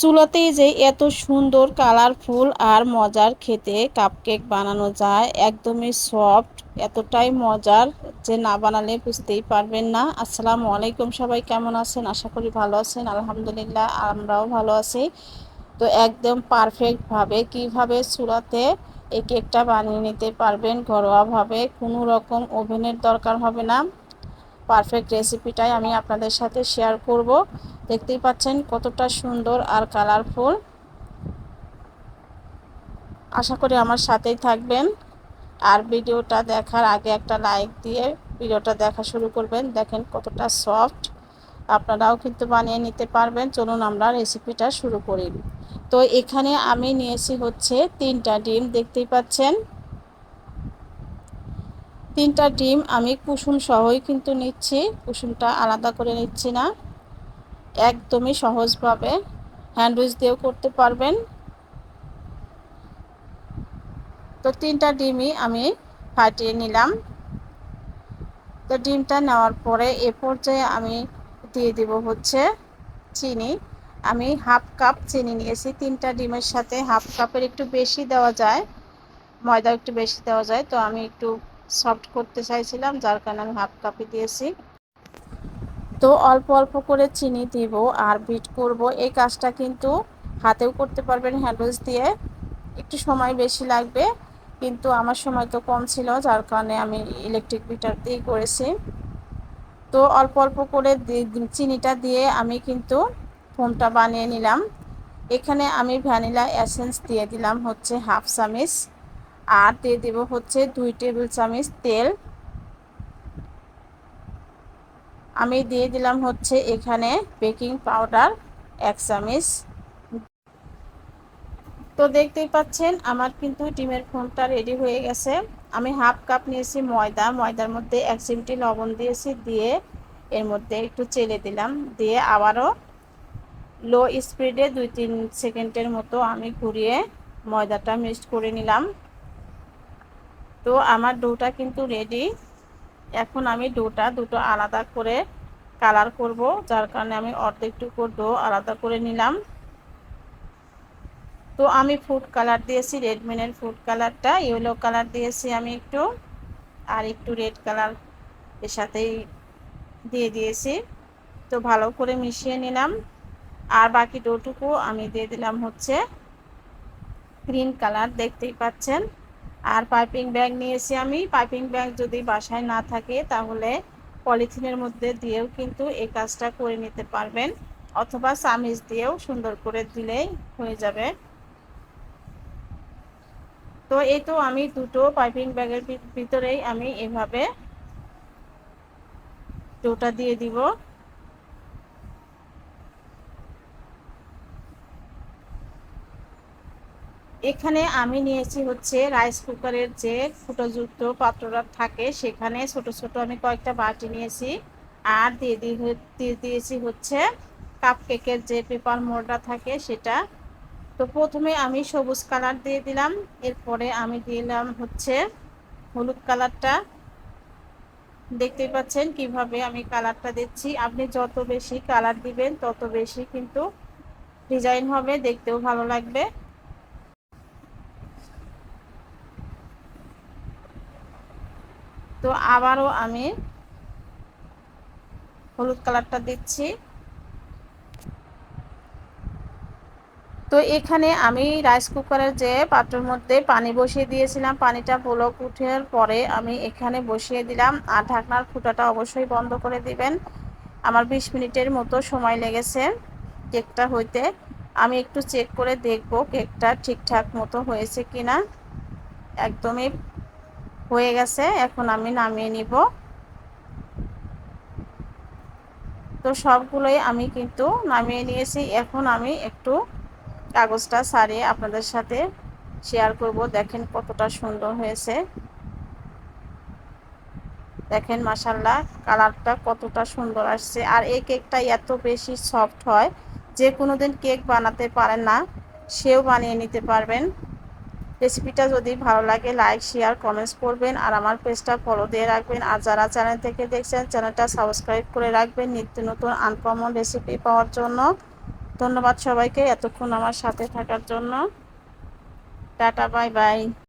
চুলাতেই যে এত সুন্দর কালারফুল আর মজার খেতে কাপকেক বানানো যায়, একদমই সফট এতটাই মজার যে না বানালে বুঝতেই পারবেন না। আসসালামু আলাইকুম, সবাই কেমন আছেন? আশা করি ভালো আছেন, আলহামদুলিল্লাহ, আমরাও ভালো আছি। তো একদম পারফেক্টভাবে কীভাবে চুলাতে এই কেকটা বানিয়ে নিতে পারবেন ঘরোয়াভাবে, কোনো রকম ওভেনের দরকার হবে না। পারফেক্ট রেসিপিটাই আমি আপনাদের সাথে শেয়ার করব। দেখতেই পাচ্ছেন কতটা সুন্দর আর কালারফুল আশা করি আমার সাথেই থাকবেন। আর ভিডিওটা দেখার আগে একটা লাইক দিয়ে ভিডিওটা দেখা শুরু করবেন। দেখেন কতটা সফট আপনারাও কিন্তু বানিয়ে নিতে পারবেন। চলুন আমরা রেসিপিটা শুরু করি। তো এখানে আমি নিয়েছি হচ্ছে তিনটা ডিম। দেখতেই পাচ্ছেন তিনটা ডিম আমি কুসুম সহই কিন্তু নিচ্ছি, কুসুমটা আলাদা করে নিচ্ছি না। একদমই সহজভাবে হ্যান্ডউইচ দিয়েও করতে পারবেন। তো তিনটা ডিমই আমি ফাটিয়ে নিলাম। তো ডিমটা নেওয়ার পরে এ পর্যায়ে আমি দিয়ে দিব হচ্ছে চিনি। আমি হাফ কাপ চিনি নিয়েছি, তিনটা ডিমের সাথে হাফ কাপের একটু বেশি দেওয়া যায়, ময়দা একটু বেশি দেওয়া যায়, তো আমি একটু সফট করতে চাইছিলাম, যার কারণে আমি হাফ কাপই দিয়েছি। তো অল্প অল্প করে চিনি দিব আর বিট করব। এই কাজটা কিন্তু হাতেও করতে পারবেন হ্যান্ডউইচ দিয়ে। একটু সময় বেশি লাগবে, কিন্তু আমার সময় তো কম ছিল, যার কারণে আমি ইলেকট্রিক বিটার দিয়েই করেছি। তো অল্প অল্প করে চিনিটা দিয়ে আমি কিন্তু ফোমটা বানিয়ে নিলাম। এখানে আমি ভ্যানিলা এসেন্স দিয়ে দিলাম, হচ্ছে হাফ চামিচ আর দিয়ে দেব হচ্ছে দুই টেবিল চামিচ তেল। আমি দিয়ে দিলাম হচ্ছে এখানে বেকিং পাউডার এক চামিচ। তো দেখতেই পাচ্ছেন আমার কিন্তু ডিমের ফোনটা রেডি হয়ে গেছে। আমি হাফ কাপ নিয়েছি ময়দা, ময়দার মধ্যে এক চিমটি লবণ দিয়েছি দিয়ে এর মধ্যে একটু চেলে দিলাম। দিয়ে আবারও লো স্পিডে দুই তিন সেকেন্ডের মতো আমি ঘুরিয়ে ময়দাটা মিক্সড করে নিলাম। তো আমার ডোটা কিন্তু রেডি এখন আমি ডোটা দুটো আলাদা করে কালার করব, যার কারণে আমি অর্ধেকটুকু ডো আলাদা করে নিলাম। তো আমি ফুড কালার দিয়েছি রেডমিনের ফুড কালারটা ইয়েলো কালার দিয়েছি আমি একটু, আর একটু রেড কালারের সাথেই দিয়ে দিয়েছি। তো ভালো করে মিশিয়ে নিলাম। আর বাকি ডোটুকু আমি দিয়ে দিলাম হচ্ছে গ্রিন কালার দেখতেই পাচ্ছেন। আর পাইপিং ব্যাগ নিয়েছি আমি। পাইপিং ব্যাগ যদি বাসায় না থাকে, তাহলে পলিথিনের মধ্যে দিয়েও কিন্তু এই কাজটা করে নিতে পারবেন। অথবা চামিচ দিয়েও সুন্দর করে দিলেই হয়ে যাবে। তো এই তো আমি দুটো পাইপিং ব্যাগের ভিতরেই আমি এভাবে ডোটা দিয়ে দিব। এখানে আমি নিয়েছি হচ্ছে রাইস কুকারের যে ফুটোযুক্ত পাত্রটা থাকে, সেখানে ছোট ছোট আমি কয়েকটা বাটি নিয়েছি। আর দিয়ে দিয়ে দিয়েছি হচ্ছে কাপ কেকের যে পেপার মোড়টা থাকে সেটা। তো প্রথমে আমি সবুজ কালার দিয়ে দিলাম, এরপরে আমি দিলাম হচ্ছে হলুদ কালারটা দেখতেই পাচ্ছেন কীভাবে আমি কালারটা দিচ্ছি। আপনি যত বেশি কালার দিবেন, তত বেশি কিন্তু ডিজাইন হবে, দেখতেও ভালো লাগবে। তো আবারও আমি হলুদ কালারটা দিচ্ছি। তো এখানে আমি রাইস কুকারের যে পাত্রের মধ্যে পানি বসিয়ে দিয়েছিলাম, পানিটা পোলক উঠার পরে আমি এখানে বসিয়ে দিলাম আর ঢাকনার ফুটাটা অবশ্যই বন্ধ করে দিবেন। আমার ২০ মিনিটের মতো সময় লেগেছে কেকটা হইতে। আমি একটু চেক করে দেখব কেকটা ঠিকঠাক মতো হয়েছে কিনা। একদমই হয়ে গেছে, এখন আমি নামিয়ে নিব। তো সবগুলোই আমি কিন্তু নামিয়ে নিয়েছি। এখন আমি একটু কাগজটা সারিয়ে আপনাদের সাথে শেয়ার করব। দেখেন কতটা সুন্দর হয়েছে। দেখেন মাসাল্লাহ কালারটা কতটা সুন্দর আসছে। আর এই কেকটা এত বেশি সফট হয়, যে কোনো দিন কেক বানাতে পারেন না, সেও বানিয়ে নিতে পারবেন। রেসিপিটা যদি ভালো লাগে লাইক শেয়ার কমেন্টস করবেন। আর আমার পেজটা ফলো দিয়ে রাখবেন। আর যারা চ্যানেল থেকে দেখছেন চ্যানেলটা সাবস্ক্রাইব করে রাখবেন নিত্য নতুন আনকমন রেসিপি পাওয়ার জন্য। ধন্যবাদ সবাইকে এতক্ষণ আমার সাথে থাকার জন্য। Tata bye bye